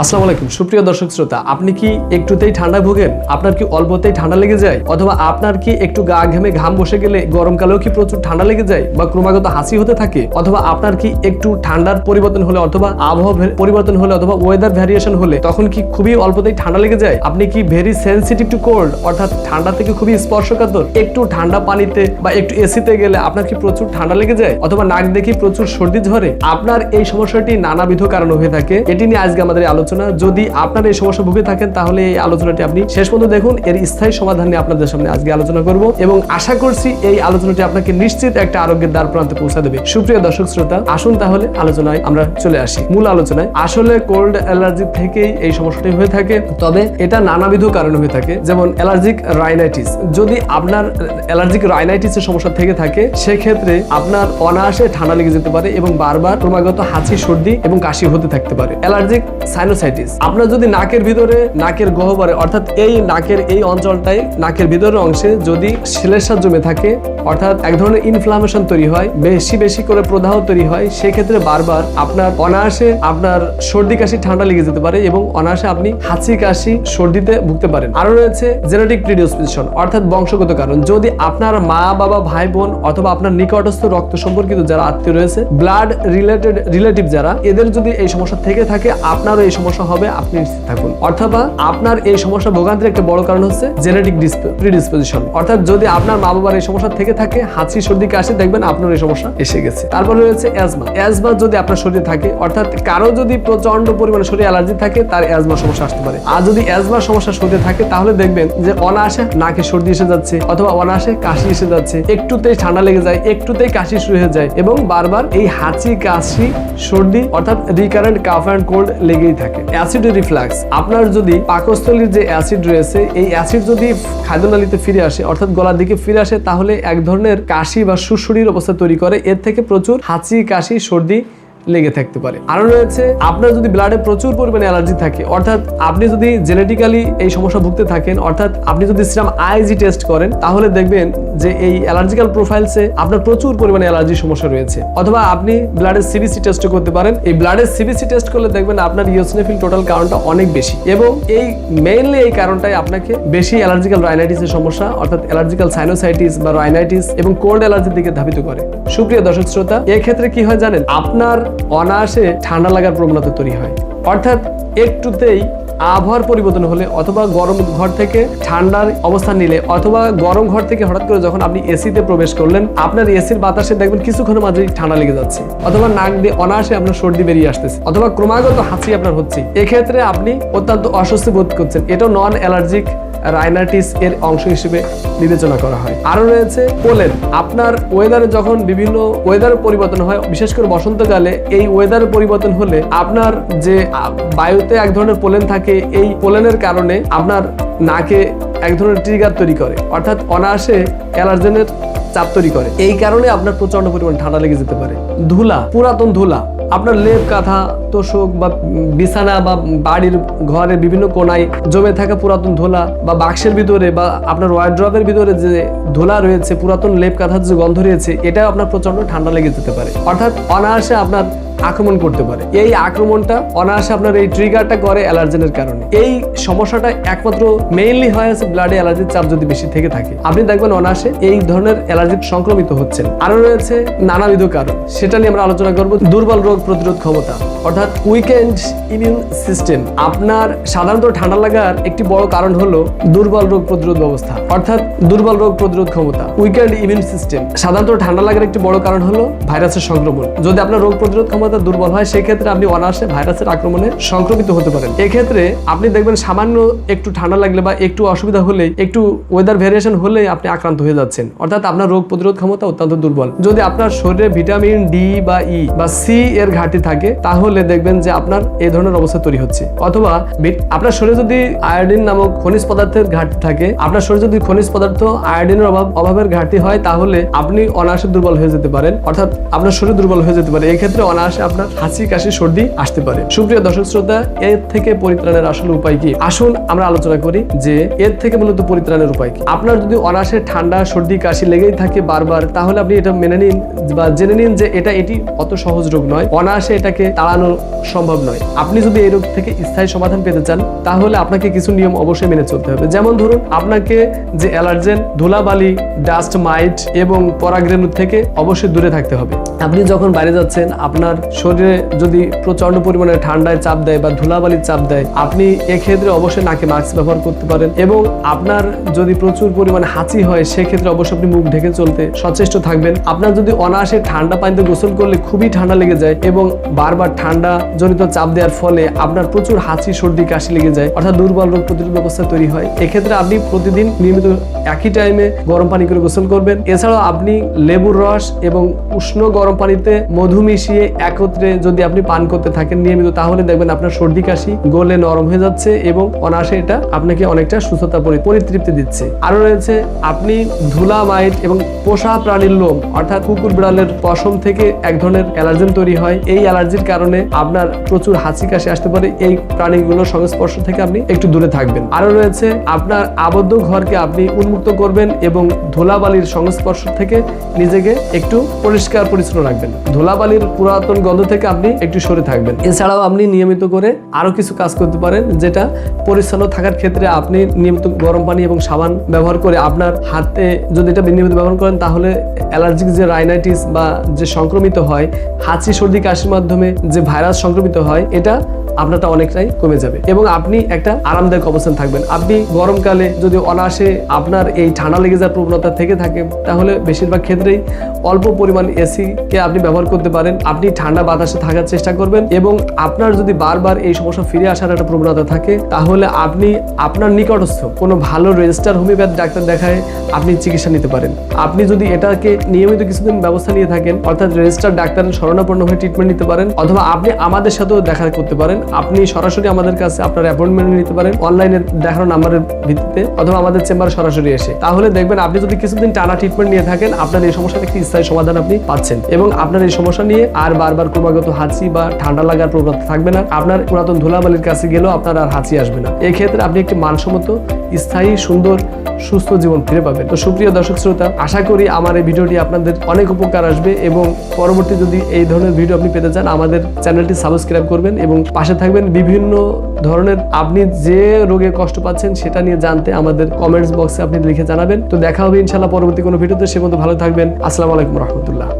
আসসালামু আলাইকুম। সুপ্রিয় দর্শক শ্রোতা, আপনি কি একটুতেই ঠান্ডা ভোগেন? আপনার কি অল্পতেই ঠান্ডা লেগে যায়? অথবা আপনার কি একটু গা ঘেমে ঘাম বসে গেলে গরমকালেও কি প্রচুর ঠান্ডা লেগে যায় বা ক্রমাগত হাসি হতে থাকে? অথবা আপনার কি একটু ঠান্ডার পরিবর্তন হলে অথবা আবহাওয়া পরিবর্তন হলে অথবা ওয়েদার ভ্যারিয়েশন হলে তখন কি খুবই অল্পতেই ঠান্ডা লেগে যায়? আপনি কি ভেরি সেনসিটিভ টু কোল্ড অর্থাৎ ঠান্ডা থেকে খুবই স্পর্শকাতর, একটু ঠান্ডা পানিতে বা একটু এসিতে গেলে আপনার কি প্রচুর ঠান্ডা লেগে যায়? অথবা নাক দেখি প্রচুর সর্দি ঝরে? আপনার এই সমস্যাটি নানাবিধ কারণে হয়ে থাকে। এটি নিয়ে আজকে আমাদের এই আলোচনা। যদি আপনার এই সমস্যা ভুগে থাকেন, তাহলে এই আলোচনাটি আপনি শেষ পর্যন্ত দেখুন। এর স্থায়ী সমাধান নিয়ে আপনাদের সামনে আজকে আলোচনা করব এবং আশা করছি এই আলোচনাটি আপনাকে নিশ্চিত একটা আরোগ্যের দ্বার প্রান্তে পৌঁছা দেবে। সুপ্রিয় দর্শক শ্রোতা, আসুন তাহলে আলোচনায় আমরা চলে আসি। মূল আলোচনায়, আসলে কোল্ড অ্যালার্জি থেকেই এই সমস্যাটি হয়ে থাকে, তবে এটা নানাবিধ কারণে হয়ে থাকে। যেমন অ্যালার্জিক রাইনাইটিস। যদি আপনার অ্যালার্জিক রাইনাইটিসের সমস্যা থেকে থাকে, সেক্ষেত্রে আপনার অনায়াসে ঠান্ডা লেগে যেতে পারে এবং বারবার ক্রমাগত হাঁচি, সর্দি এবং কাশি হতে থাকতে পারে। অ্যালার্জিক সাইনোসাইটিস আপনার যদি নাকের ভিতরে নাকের গহ্বরে, অর্থাৎ এই নাকের এই অঞ্চলটায় নাকের ভিতরের অংশে যদি শ্লেষা জমে থাকে, অর্থাৎ এক ধরনের ইনফ্লামেশন তৈরি হয়, বেশি বেশি করে প্রদাহ তৈরি হয়, সেক্ষেত্রে বারবার আপনার অনায়াসে আপনার সর্দি কাশি, ঠান্ডা লেগে যেতে পারে এবং অনায়াসে আপনি হাঁচি কাশি, সর্দিতে ভুগতে পারেন। আরও রয়েছে জেনেটিক প্রিডিসপোজিশন অর্থাৎ বংশগত কারণ। যদি আপনার মা, বাবা, ভাই, বোন অথবা আপনার নিকটস্থ রক্ত সম্পর্কিত যারা আত্মীয় রয়েছে ব্লাড রিলেটেড রিলেটিভ যারা, এদের যদি এই সমস্যা থেকে থাকে, আপনারও এই সমস্যা হবে, আপনি নিশ্চিত থাকুন। অথবা আপনার এই সমস্যা ভোগান্তির একটা বড় কারণ হচ্ছে জেনেটিক প্রিডিসপোজিশন অর্থাৎ যদি আপনার মা বাবার এই সমস্যা থেকে থাকে হাঁচি সর্দি কাশি, দেখবেন আপনার এই সমস্যা এসে গেছে। তারপরে রয়েছে অ্যাজমা অ্যাজমা যদি আপনার শরীরে থাকে, অর্থাৎ কারও যদি প্রচণ্ড পরিমাণে শরীরে অ্যালার্জি থাকে, তার অ্যাজমা সমস্যা আসতে পারে। আর যদি অ্যাজমার সমস্যা শরীরে থাকে, তাহলে দেখবেন যে অনায়াসে নাকে সর্দি এসে যাচ্ছে, অথবা অনায়াসে কাশি এসে যাচ্ছে, একটুতেই ঠান্ডা লেগে যায়, একটুতেই কাশি শুরু হয়ে যায় এবং বারবার এই হাঁচি, কাশি, সর্দি, অর্থাৎ রিকারেন্ট কাফ অ্যান্ড কোল্ড লেগেই থাকে। Acid reflux. আপনার যদি পাকস্থলীর যে অ্যাসিড রয়েছে, এই অ্যাসিড যদি খাদ্যনালীতে ফিরে আসে, অর্থাৎ গলার দিকে ফিরে আসে, তাহলে এক ধরনের কাশি বা সুশরীর অবস্থা তৈরি করে। এর থেকে প্রচুর হাঁচি, কাশি, সর্দি লেগে থাকতে পারে। আরও রয়েছে, আপনার যদি ব্লাডে প্রচুর পরিমাণে অ্যালার্জি থাকে, অর্থাৎ আপনি যদি জেনেটিক্যালি এই সমস্যা ভুগতে থাকেন, অর্থাৎ আপনি যদি সিরাম আইজি টেস্ট করেন, তাহলে দেখবেন যে এই অ্যালার্জিক্যাল প্রোফাইলসে আপনার প্রচুর পরিমাণে অ্যালার্জি সমস্যা রয়েছে। অথবা আপনি ব্লাডের সিবিসি টেস্ট করতে পারেন। এই ব্লাডের সিবিসি টেস্ট করলে দেখবেন আপনার ইওসিনোফিল টোটাল কারণটা অনেক বেশি। এবং এই মেইনলি এই কারণটাই আপনাকে বেশি অ্যালার্জিক্যাল রাইনাইটিসের সমস্যা, অর্থাৎ অ্যালার্জিক্যাল সাইনোসাইটিস বা রাইনাইটিস এবং কোল্ড অ্যালার্জির দিকে ধাবিত করে। সুপ্রিয় দর্শক শ্রোতা, এক্ষেত্রে কি হয় জানেন? আপনার অনায়াসে ঠান্ডা লাগার প্রবণতা তৈরি হয়। অর্থাৎ একটুতেই আবহাওয়ার পরিবর্তন হলে অথবা গরম ঘর থেকে ঠান্ডার অবস্থান নিলে অথবা গরম ঘর থেকে হঠাৎ করে যখন আপনি এসিতে প্রবেশ করলেন, আপনার এসির বাতাসে দেখবেন কিছুক্ষণের মাঝেই ঠান্ডা লেগে যাচ্ছে অথবা নাক দিয়ে অনায়াসে আপনার সর্দি বেরিয়ে আসতেছে অথবা ক্রমাগত হাঁচি আপনার হচ্ছে। এক্ষেত্রে আপনি অত্যন্ত অস্বস্তি বোধ করছেন। এটাও নন অ্যালার্জিক রাইনাইটিস এর অংশ হিসেবে বিবেচনা করা হয়। আরও রয়েছে পোলেন। আপনার ওয়েদারে যখন বিভিন্ন ওয়েদার পরিবর্তন হয়, বিশেষ করে বসন্তকালে এই ওয়েদার পরিবর্তন হলে আপনার যে বায়ুতে এক ধরনের পোলেন থাকে, এই পোলেনের কারণে আপনার নাকে এক ধরনের ট্রিগার তৈরি করে। অর্থাৎ অনায়াসে অ্যালার্জেনের চাপ তৈরি করে। এই কারণে আপনার প্রচণ্ড পরিমাণ ঠান্ডা লেগে যেতে পারে। ধুলা, পুরাতন ধুলা। আপনার লেপ, কাঁথা, তোষক বা বিছানা বা বাড়ির ঘরের বিভিন্ন কোনায় জমে থাকা পুরাতন ধোলা বা বাক্সের ভিতরে বা আপনার ওয়ার্ড্রপের ভিতরে যে ধোলা রয়েছে, পুরাতন লেপ, কাঁথার যে গন্ধ রয়েছে, এটাও আপনার প্রচণ্ড ঠান্ডা লেগে যেতে পারে। অর্থাৎ অনায়াসে আপনার আক্রমণ করতে পারে। এই আক্রমণটা অনায়াসে আপনার এই ট্রিগারটা করে অ্যালার্জেনের কারণে। এই সমস্যাটা একমাত্র মেইনলি হয় আছে ব্লাডে অ্যালার্জির চাপ যদি বেশি থেকে থাকে। আপনি দেখবেন অনায়াসে এই ধরনের অ্যালার্জি সংক্রমিত হচ্ছেন। আরও রয়েছে নানাবিধ কারণ। সেটা নিয়ে আমরা আলোচনা করব দুর্বল রোগ প্রতিরোধ ক্ষমতা, অর্থাৎ উইকেন্ড ইমিউন সিস্টেম আপনার সাধারণত ঠান্ডা লাগার একটি বড় কারণ হলো দুর্বল রোগ প্রতিরোধ ব্যবস্থা, অর্থাৎ দুর্বল রোগ প্রতিরোধ ক্ষমতা উইকেন্ড ইমিউন সিস্টেম সাধারণত ঠান্ডা লাগার একটি বড় কারণ হলো ভাইরাসের সংক্রমণ। যদি আপনার রোগ প্রতিরোধ ক্ষমতা দুর্বল হয়, সেক্ষেত্রে আপনি অনায়াসে ভাইরাসের আক্রমণে সংক্রমিত হতে পারেন। এক্ষেত্রে আপনি দেখবেন সামান্য একটু ঠান্ডা লাগলে বা একটু অসুবিধা হলেই একটু ওয়েদার ভেরিয়েশন হলেই আপনি আক্রান্ত হয়ে যাচ্ছেন। অর্থাৎ আপনার রোগ প্রতিরোধ ক্ষমতা অত্যন্ত দুর্বল। যদি আপনার শরীরে ভিটামিন ডি বা ই বা সি এর ঘাটতি থাকে, তাহলে দেখবেন যে আপনার এই ধরনের অবস্থা তৈরি হচ্ছে। অথবা আপনার শরীরে যদি আয়োডিন নামক খনিজ পদার্থের ঘাটতি থাকে, আপনার শরীরে যদি খনিজ পদার্থ আয়োডিনের অভাব অভাবের ঘাটতি হয়, তাহলে আপনি অনায়াসে দুর্বল হয়ে যেতে পারেন। অর্থাৎ আপনার শরীর দুর্বল হয়ে যেতে পারে। এক্ষেত্রে অনায়াসে আপনার হাসি, কাশি, সর্দি আসতে পারে। সুপ্রিয় দর্শক শ্রোতা, এর থেকে পরিত্রাণের আসলে উপায় কি? আসুন আমরা আলোচনা করি যে এর থেকে মূলত পরিত্রাণের উপায় কি। আপনার যদি অনাসে ঠান্ডা, সর্দি, কাশি লেগেই থাকে বারবার, তাহলে আপনি এটা মেনে নিন বা জেনে নিন যে এটা এটি অত সহজ রোগ নয়, অনায়াসে এটাকে তাড়ানো সম্ভব নয়। আপনি যদি এই রোগ থেকে স্থায়ী সমাধান পেতে চান, তাহলে আপনাকে কিছু নিয়ম অবশ্যই মেনে চলতে হবে। যেমন ধরুন, আপনাকে যে অ্যালার্জেন, ধুলাবালি, ডাস্ট, মাইট এবং পরাগরেণু থেকে অবশ্যই দূরে থাকতে হবে। আপনি যখন বাইরে যাচ্ছেন, আপনার শরীরে যদি প্রচণ্ড পরিমাণে ঠান্ডায় চাপ দেয় বা ধুলাবালির চাপ দেয়, আপনি এক্ষেত্রে অবশ্যই নাকে মাস্ক ব্যবহার করতে পারেন। এবং আপনার যদি প্রচুর পরিমাণে হাঁচি হয়, সেক্ষেত্রে অবশ্যই আপনি মুখ ঢেকে চলতে সচেষ্ট থাকবেন। আপনার যদি অনায়াসে ঠান্ডা পানিতে গোসল করলে খুবই ঠান্ডা লেগে যায় এবং বারবার ঠান্ডা জনিত চাপ দেওয়ার ফলে আপনার প্রচুর হাঁচি, সর্দি, কাশি লেগে যায়, অর্থাৎ দুর্বল রোগ প্রতিরোধ ব্যবস্থা তৈরি হয়। এক্ষেত্রে আপনি প্রতিদিন নিয়মিত একই টাইমে গরম পানি করে গোসল করবেন। এছাড়াও আপনি লেবুর রস এবং উষ্ণ গরম পানিতে মধু মিশিয়ে একত্রে যদি আপনি পান করতে থাকেন নিয়মিত, তাহলে দেখবেন আপনার সর্দি, কাশি গলে নরম হয়ে যাচ্ছে এবং অনায়াসে এটা আপনাকে অনেকটা সুস্থতা পরিতৃপ্তি দিচ্ছে। আরও রয়েছে, আপনি ধুলা, মাইট এবং পোষা প্রাণীর লোম, অর্থাৎ কুকুর, বিড়ালের পশম থেকে এক ধরনের অ্যালার্জেন তৈরি হয়। এই অ্যালার্জির কারণে আপনার প্রচুর হাঁচি, কাশি আসতে পারে। এই প্রাণীগুলোর সংস্পর্শ থেকে আপনি একটু দূরে থাকবেন। আরও রয়েছে, আপনার আবদ্ধ ঘরকে আপনি উন্মুক্ত করবেন এবং ধুলাবালির সংস্পর্শ থেকে নিজেকে একটু পরিষ্কার পরিচ্ছন্ন রাখবেন। ধুলাবালির পুরাতন গন্ধ থেকে আপনি একটু সরে থাকবেন। এছাড়াও আপনি নিয়মিত করে আরও কিছু কাজ করতে পারেন, যেটা পরিচ্ছন্ন থাকার ক্ষেত্রে আপনি নিয়মিত গরম পানি এবং সাবান ব্যবহার করে আপনার হাতে যদি এটা নিয়মিত ব্যবহার করেন, তাহলে অ্যালার্জিক যে রাইনাইটিস বা যে সংক্রমিত হয়, হাঁচি, সর্দি, কাশির মাধ্যমে যে ভাইরাস সংক্রমিত হয়, এটা আপনারটা অনেকটাই কমে যাবে। এবং আপনি একটা আরামদায়ক অবস্থান থাকবেন। আপনি গরমকালে যদি অনায়াসে আপনার এই ঠান্ডা লেগে যাওয়ার প্রবণতা থেকে থাকে, তাহলে বেশিরভাগ ক্ষেত্রেই অল্প পরিমাণ এসি কে আপনি ব্যবহার করতে পারেন। আপনি ঠান্ডা বাতাসে থাকার চেষ্টা করবেন এবং আপনার যদি বারবার এই সমস্যা ফিরে আসার একটা প্রবণতা থাকে, তাহলে আপনি আপনার নিকটস্থ কোনো ভালো রেজিস্টার, হোমিওপ্যাথ ডাক্তার দেখায় আপনি চিকিৎসা নিতে পারেন। আপনি যদি এটাকে নিয়মিত কিছুদিন ব্যবস্থা নিয়ে থাকেন, অর্থাৎ রেজিস্টার ডাক্তারের শরণাপন্ন হয়ে ট্রিটমেন্ট নিতে পারেন, অথবা আপনি আমাদের সাথেও দেখা করতে পারেন আপনি সরাসরি আমাদের কাছে আপনার অ্যাপয়েন্টমেন্ট নিতে পারেন অনলাইনে দেখানো নাম্বারের ভিত্তিতে অথবা আমাদের চেম্বারে সরাসরি এসে। তাহলে দেখবেন আপনি যদি কিছুদিন টানা ট্রিটমেন্ট নিয়ে থাকেন, আপনার এই সমস্যার একটি স্থায়ী সমাধান আপনি পাচ্ছেন এবং আপনার এই সমস্যা নিয়ে আর বারবার ক্রমাগত হাঁচি বা ঠান্ডা লাগার প্রবণতা থাকবে না। আপনার পুরাতন ধুলাবালির কাছে গেলেও আপনার আর হাঁচি আসবে না। এক্ষেত্রে আপনি একটি মানসম্মত স্থায়ী, সুন্দর, সুস্থ জীবন ফিরে পাবেন। তো সুপ্রিয় দর্শক শ্রোতা, আশা করি আমার এই ভিডিওটি আপনাদের অনেক উপকার আসবে এবং পরবর্তী যদি এই ধরনের ভিডিও আপনি পেতে চান, আমাদের চ্যানেলটি সাবস্ক্রাইব করবেন এবং পাশে থাকবেন বিভিন্ন ধরনের আপনি যে রোগে কষ্ট পাচ্ছেন সেটা নিয়ে জানতে আমাদের কমেন্টস বক্সে আপনি লিখে জানাবেন। তো দেখা হবে ইনশাল্লাহ পরবর্তী কোনো ভিডিওতে। সে মতো ভালো থাকবেন। আসসালামু আলাইকুম রহমতুল্লাহ।